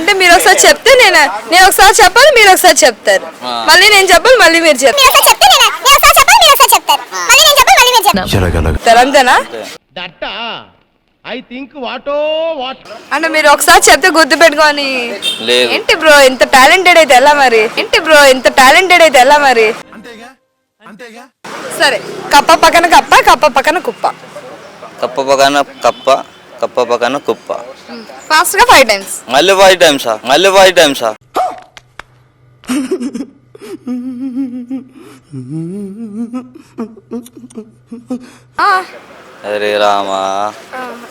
అంటే మీరు ఒకసారి చెప్తే నేను నేను ఒకసారి చెప్పాలి మీరు ఒకసారి చెప్తారు. మళ్ళీ నేను చెప్పాలి మళ్ళీ మీరు చెప్తారు. మీరు ఒకసారి చెప్తే నేను నేను ఒకసారి చెప్పాలి మీరు ఒకసారి చెప్తారు. మళ్ళీ నేను చెప్పాలి మళ్ళీ మీరు చెప్తారు. చెప్తారు అంతేనా ఐ థింక్ వాటో వాట్. అంటే మీరు ఒకసారి చెప్తే గుర్తు పెట్టుకొని లేదు. ఏంటి బ్రో ఇంత టాలెంటెడ్ అయితే ఎలా మరి? ఏంటి బ్రో ఇంత టాలెంటెడ్ అయితే ఎలా మరి? సరే కప్ప పక్కన కప్ప కప్ప పక్కన కుప్ప. కప్ప పక్కన కప్ప. కప్ప పక్కన కుప్ప. ఫాస్ట్గా ఫైవ్ టైమ్స్ మళ్ళీ ఫైవ్ టైమ్సా మళ్ళీ ఫైవ్ టైమ్సా అరే రామా.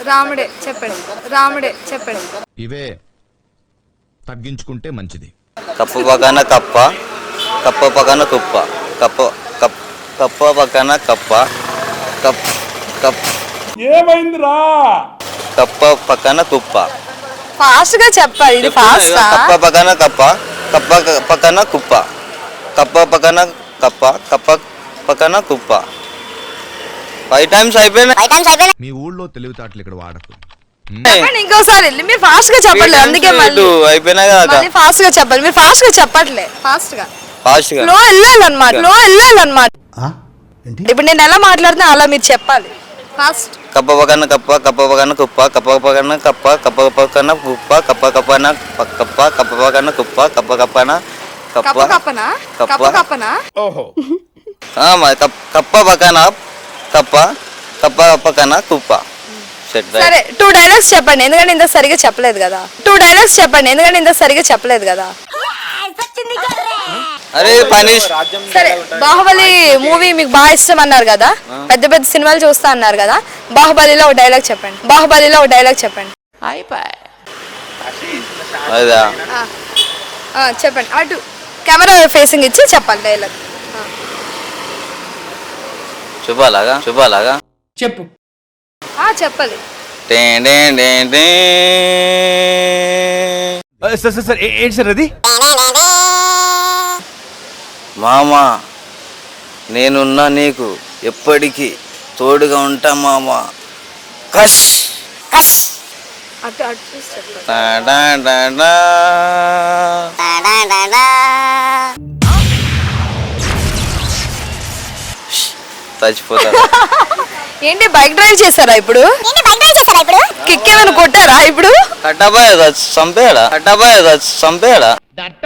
రాముడే చెప్పండి. రాముడే చెప్పండి. ఇవే తగ్గించుకుంటే మంచిది. కప్ప పక్కన కప్ప కప్ప పక్కన కుప్ప. కప్ప కప్ప కప్ప పక్కన కప్ప కప్ కప్. ఏమైందిరా? కప్ప పక్కన కుప్ప ఫాస్ట్గా చెప్పాలి ఇది ఫాస్ట్ కప్ప పక్కన కప్ప కప్ప పక్కన కుప్ప. కప్ప పక్కన కప్ప కప్ప పక్కన కుప్ప. ఫైవ్ టైమ్స్ అయిపోయినాయి. ఫైవ్ టైమ్స్ అయిపోయినా మీ ఊళ్ళో తెలివితేటలు ఇక్కడ వాడకు. ఇంకోసారి మీరు ఫాస్ట్గా చెప్పండి అందుకే మళ్ళీ. అయిపోయినాయి కదా మళ్ళీ ఫాస్ట్గా చెప్పాలి మీరు ఫాస్ట్గా చెప్పట్లే ఫాస్ట్గా. ఫాస్ట్గా. లో వెళ్ళాలన్నమాట లో వెళ్ళాలన్నమాట. ఇప్పుడు నేను ఎలా మాట్లాడుతున్నా అలా మీరు చెప్పాలి. ఫాస్ట్. కప్ప పక్కన కప్ప కప్ప పక్కన కుప్ప కప్ప పక్కన కప్ప కప్ప పక్కన కుప్ప కప్ప కప్పన కప్ప కప్ప పక్కన కుప్ప కప్ప కప్పన కప్ప. కప్ప కప్పనా కప్ప. కప్ప కప్పనా కప్- కప్ప పక్కన కప్ప. కప్ప పక్కన కుప్ప సరే టూ డైలాగ్స్ చెప్పండి ఎందుకంటే ఇంత సరిగా చెప్పలేదు కదా. టూ డైలాగ్స్ చెప్పండి ఎందుకంటే ఇంత సరిగా చెప్పలేదు కదా అరే పని సరే బాహుబలి మూవీ మీకు బాగా ఇష్టం అన్నారు కదా? పెద్ద పెద్ద సినిమాలు చూస్తా అన్నారు కదా? బాహుబలిలో ఒక డైలాగ్ చెప్పండి. బాహుబలిలో ఒక డైలాగ్ చెప్పండి. అదా? ఆ, ఆ, చెప్పండి. అటు కెమెరా ఫేసింగ్ ఇచ్చి చెప్పాలి డైలాగ్ చెప్పాలి. సార్ సార్ సార్ ఏ- ఏంటి సార్ అది? మామా నేనున్నా నీకు ఎప్పటికీ తోడుగా ఉంటా మామా. కష్ అటు అటు చూసి ఏంటి బైక్ డ్రైవ్ చేశారా ఇప్పుడు? ఏంటి బైక్ డ్రైవ్ చేశారా ఇప్పుడు? కిక్ ఏమైనా కొట్టారా ఇప్పుడు? కట్టబాయ్ చంపేయడా కట్టబాయ్ చంపేయడా దట్ట?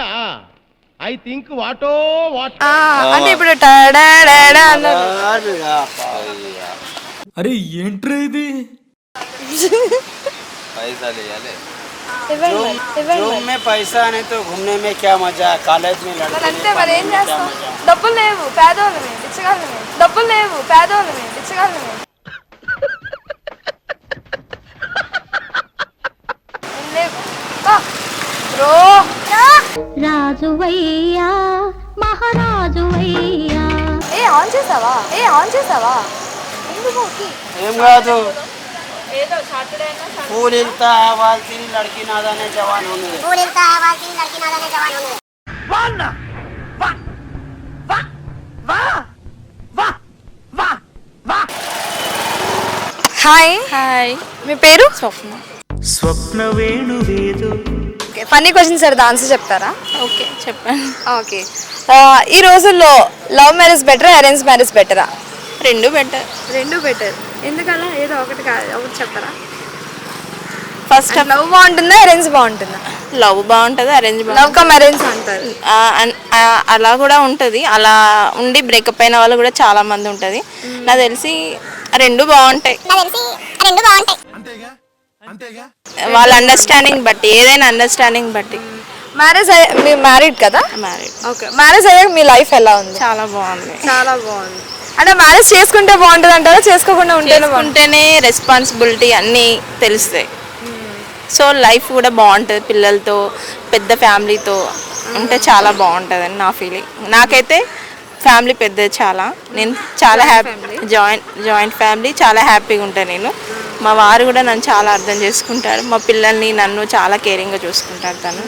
ఐ థింక్ వాటో వాట్ ఆ, అంటే ఇప్పుడు టడాడాడా అన్నారు అరే ఏంట్రా ఇది పైసలు ఇవ్వాలి ఇవ్వండి మరి, ఇవ్వండి మరి. में पैसा नहीं तो घूमने में क्या मजा कॉलेज में మరి लड़के అంతే మరి ఏం చేస్తాం డబ్బులు లేవు పేదోళ్ళమే ఇచ్చగలమే డబ్బులు లేవు పేదోళ్ళమే ఇచ్చగలమే లేవు బ్రో రాజువయ్యా మహారాజువయ్యా. ఏ ఆన్ చేసావా? ఏ ఆన్ చేసావా? ఎందుకు ఏం కాదు. పూరిల్తా ఆవాల్సి లడికి నాదానే జవాన్ ఉన్నది పూరిల్తా ఆవాల్సి లడికి నాదానే జవాన్ ఉన్నది వన్ వా! వా! వా! హాయ్. హాయ్. మీ పేరు? Swapna. Swapna Venu Vedu funny question sir answer చెప్తారా? ఓకే చెప్పండి. ఓకే ఈ రోజుల్లో లవ్ మ్యారేజ్ బెటరా అరేంజ్ మ్యారేజ్ బెటరా రెండు బెటర్ రెండు బెటర్ ఎందుకలా? ఏదో ఒకటి కాదు ఒకటి చెప్తారా? ఫస్ట్ లవ్ బాగుంటుందా అరేంజ్ బాగుంటుందా? లవ్ బాగుంటుంది అరేంజ్ లవ్ కమ్ అరేంజ్ అంటారు. అలా కూడా ఉంటుంది. అలా ఉండి బ్రేకప్ అయిన వాళ్ళు కూడా చాలా మంది ఉంటుంది. నాకు తెలిసి రెండు బాగుంటాయి. నాకు తెలిసి రెండు బాగుంటాయి. వాళ్ళ అండర్స్టాండింగ్ బట్టి ఏదైనా అండర్స్టాండింగ్ బట్టి. మ్యారేజ్ మీరు మ్యారీడ్ కదా? మ్యారీడ్ ఓకే మ్యారేజ్ అయ్యాక మీ లైఫ్ ఎలా ఉంది? చాలా బాగుంది. చాలా బాగుంది. అంటే మ్యారేజ్ చేసుకుంటే బాగుంటుంది అంటారా? చేసుకోకుండా ఉంటేనే బాగుంటుంది? చేసుకుంటేనే రెస్పాన్సిబిలిటీ అన్నీ తెలుస్తాయి. సో లైఫ్ కూడా బాగుంటుంది పిల్లలతో పెద్ద ఫ్యామిలీతో. ఉంటే చాలా బాగుంటుందని నా ఫీలింగ్ నాకైతే ఫ్యామిలీ పెద్దది చాలా. నేను చాలా హ్యాపీ జాయింట్ జాయింట్ ఫ్యామిలీ చాలా హ్యాపీగా ఉంటాను నేను. మా వారు కూడా నన్ను చాలా అర్థం చేసుకుంటాడు మా పిల్లల్ని నన్ను చాలా కేరింగ్గా చూసుకుంటాడు తను.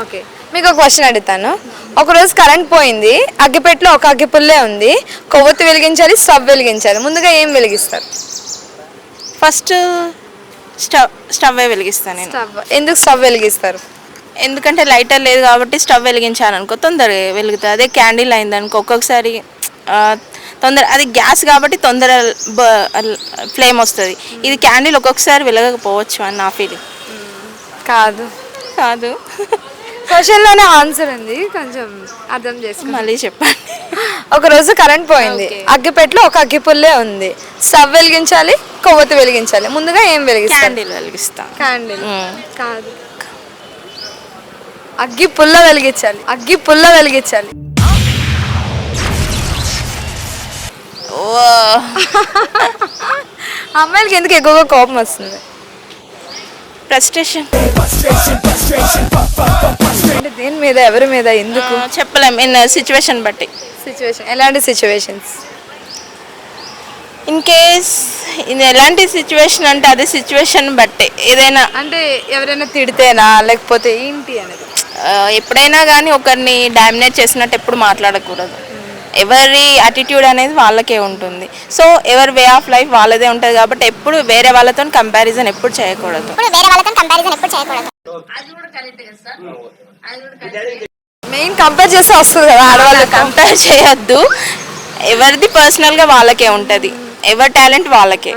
ఓకే. మీకు ఒక క్వశ్చన్ అడుగుతాను. ఒకరోజు కరెంట్ పోయింది. అగ్గిపెట్టెలో ఒక అగ్గిపుల్లే ఉంది. కొవ్వొత్తి వెలిగించాలి స్టవ్ వెలిగించాలి. ముందుగా ఏం వెలిగిస్తారు? ఫస్ట్ స్టవ్ స్టవ్ వెలిగిస్తాను నేను. స్టవ్. ఎందుకు స్టవ్ వెలిగిస్తారు? ఎందుకంటే లైటర్ లేదు కాబట్టి స్టవ్ వెలిగించాలనుకో తొందరగా వెలుగుతుంది. అదే క్యాండిల్ అయిందనుకో ఒక్కొక్కసారి తొందర అది గ్యాస్ కాబట్టి తొందర ఫ్లేమ్ వస్తుంది. ఇది క్యాండిల్ ఒక్కొక్కసారి వెలగకపోవచ్చు అని నా ఫీలింగ్. కాదు. కాదు. క్వశ్చన్లోనే ఆన్సర్ ఉంది. కొంచెం అర్థం చేసుకో. మళ్ళీ చెప్పండి. ఒక రోజు కరెంట్ పోయింది. అగ్గిపెట్టెలో ఒక అగ్గిపుల్లే ఉంది. స్టవ్ వెలిగించాలి కొవ్వొత్తి వెలిగించాలి. ముందుగా ఏం వెలిగిస్తారు క్యాండిల్ వెలిగిస్తాను క్యాండిల్. కాదు. అగ్గి పుల్ల వెలిగించాలి. అగ్గి పుల్ల వెలిగించాలి. అమ్మాయిలకి ఎందుకు ఎక్కువగా కోపం వస్తుంది? ఫ్రస్ట్రేషన్ అంటే దేని మీద ఎవరి మీద ఎందుకు? చెప్పలేం. ఇన్ సిచ్యువేషన్ బట్టి. సిచ్యువేషన్ ఎలాంటి సిచ్యువేషన్స్ ఇన్ కేస్ ఇది ఎలాంటి సిచ్యువేషన్ అంటే అదే సిచ్యువేషన్ బట్టే. ఏదైనా అంటే ఎవరైనా తిడితేనా? లేకపోతే ఏంటి అనేది? ఎప్పుడైనా కానీ ఒకరిని డామినేట్ చేసినట్టు ఎప్పుడు మాట్లాడకూడదు. ఎవరి అటిట్యూడ్ అనేది వాళ్ళకే ఉంటుంది. సో ఎవరి వే ఆఫ్ లైఫ్ వాళ్ళదే ఉంటుంది కాబట్టి ఎప్పుడు వేరే వాళ్ళతో కంపారిజన్ ఎప్పుడు చేయకూడదు. ఇప్పుడు వేరే వాళ్ళతో కంపారిజన్ ఎప్పుడు చేయకూడదు. మెయిన్ కంపేర్ చేస్తే వస్తుంది కదా ఆడవాళ్ళకి కంపేర్ చేయొద్దు. ఎవరిది పర్సనల్గా వాళ్ళకే ఉంటుంది. ఎవరి టాలెంట్ వాళ్ళకే.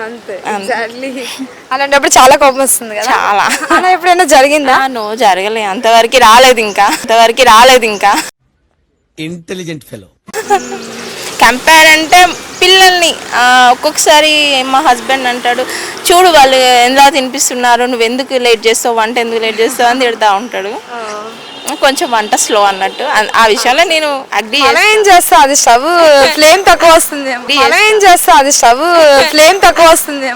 అలాంటప్పుడు చాలా కోపం వస్తుంది కదా. చాలా. అలా ఎప్పుడైనా జరిగిందా? నో జరగలే. అంతవరకు రాలేదు ఇంకా. అంతవరకు రాలేదు ఇంకా. ఇంటెలిజెంట్ ఫెలో కంపేర్ అంటే పిల్లల్ని ఒక్కొక్కసారి మా హస్బెండ్ అంటాడు చూడు వాళ్ళు ఎలా తినిపిస్తున్నారు నువ్వు ఎందుకు లేట్ చేస్తావు వంట ఎందుకు లేట్ చేస్తావు అని తిడతా ఉంటాడు. కొంచెం వంట స్లో అన్నట్టు. ఆ- విషయంలో నేను అగ్రి ఏం చేస్తా అది స్టవ్ ఫ్లేమ్ తక్కువ వస్తుంది మనం ఏం చేస్తా అది స్టవ్ ఫ్లేమ్ తక్కువ వస్తుంది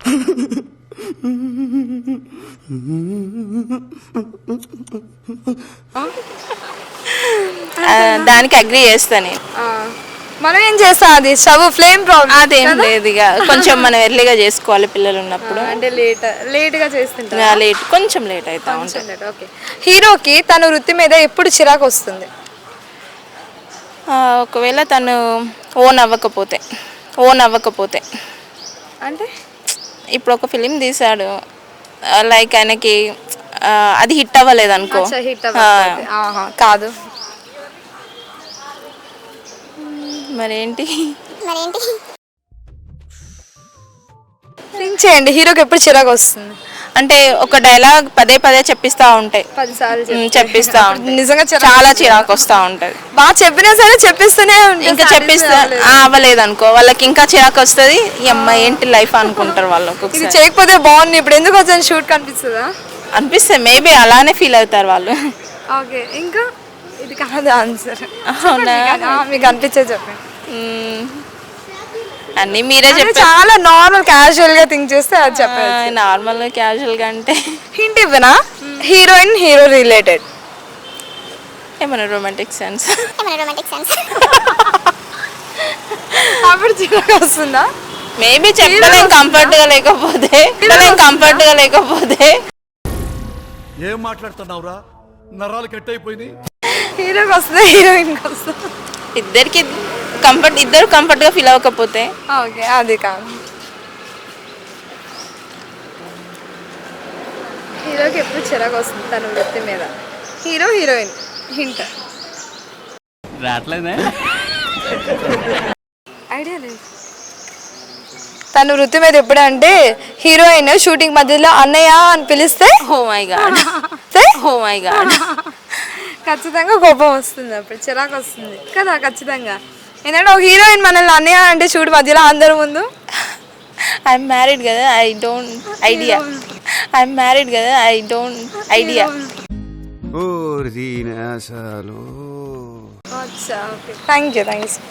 దానికి అగ్రి చేస్తాను నేను. మనం ఏం చేస్తా అది? స్టవ్ ఫ్లేమ్ ప్రాబ్లం అదేం లేదు ఇక. కొంచెం మనం ఎర్లీగా చేసుకోవాలి పిల్లలు ఉన్నప్పుడు. అంటే లేట్ లేట్గా చేస్తుంటా లేట్ కొంచెం లేట్ అవుతా ఉంటుంది. ఓకే హీరోకి తన వృత్తి మీద ఎప్పుడు చిరాకు వస్తుంది? ఒకవేళ తను ఓన్ అవ్వకపోతే ఓన్ అవ్వకపోతే. అంటే? ఇప్పుడు ఒక ఫిలిం తీశాడు. లైక్ ఆయనకి అది హిట్ అవ్వలేదు అనుకో కాదు. మరేంటి? మరేంటి? థింక్ చేయండి. హీరోకి ఎప్పుడు చిరాకు వస్తుంది? అంటే ఒక డైలాగ్ పదే పదే చెప్పిస్తా ఉంటాయి. పది సార్లు ఉమ్, చెప్పిస్తా ఉంటాయి. నిజంగా చిరాకు చాలా చిరాకు వస్తా ఉంటది. బాగా చెప్పినా సరే చెప్పిస్తూనే ఇంకా చెప్పిస్తా అవ్వలేదు. అనుకో వాళ్ళకి ఇంకా చిరాకు వస్తుంది. ఈ అమ్మాయి ఏంటి లైఫ్ అనుకుంటారు వాళ్ళు ఇది ఒక్కొక్కసారి చేయకపోతే బాగుంది. ఇప్పుడు ఎందుకు వచ్చాను షూట్ కనిపిస్తుందా? అనిపిస్తుంది మేబీ అలానే ఫీల్ అవుతారు వాళ్ళు. ఓకే. ఇంకా? కాదు ఆన్సర్ అవునా? మీకు అనిపించే చెప్పండి. అన్నీ మీరే చెప్పారు. చాలా నార్మల్ క్యాజువల్గా థింక్ చేస్తే అది చెప్పండి నార్మల్ క్యాజువల్గా అంటే? హింట్ ఇవ్వనా? హీరోయిన్ హీరో రిలేటెడ్ ఏమన్నా రొమాంటిక్ సెన్స్ ఏమైనా రొమాంటిక్ సెన్స్ అప్పుడు చిరాకు వస్తుందా? మేబీ చెప్పలేం కంఫర్ట్గా లేకపోతే. చెప్పలేం కంఫర్ట్గా లేకపోతే. ఏం మాట్లాడుతున్నావురా? నరాలు కట్ అయిపోయినాయి హీరోకి వస్తుందా హీరోయిన్కి వస్తుందా ఇద్దరికి కంఫర్ట్ ఇద్దరు కంఫర్ట్గా ఫీల్ అవ్వకపోతే. ఓకే అది కాదు. హీరోకి ఎప్పుడు చిరాకు వస్తుంది తన వృత్తి మీద? Hero heroine hint. రావట్లేదే. ఐడియా లేదు. తన వృత్తి మీద ఎప్పుడంటే హీరోయిన్ షూటింగ్ మధ్యలో అన్నయ్య అని పిలిస్తే? Oh my god oh my god ఖచ్చితంగా కోపం వస్తుంది అప్పుడు చిరాకు వస్తుంది. కదా ఖచ్చితంగా. ఎందుకంటే ఒక హీరోయిన్ మనల్ని అన్నయ్య అంటే చూడు మధ్యలో అందరి ముందు. ఐఎమ్ మ్యారీడ్ కదా I don't idea I'm married కదా I don't idea thank you thank you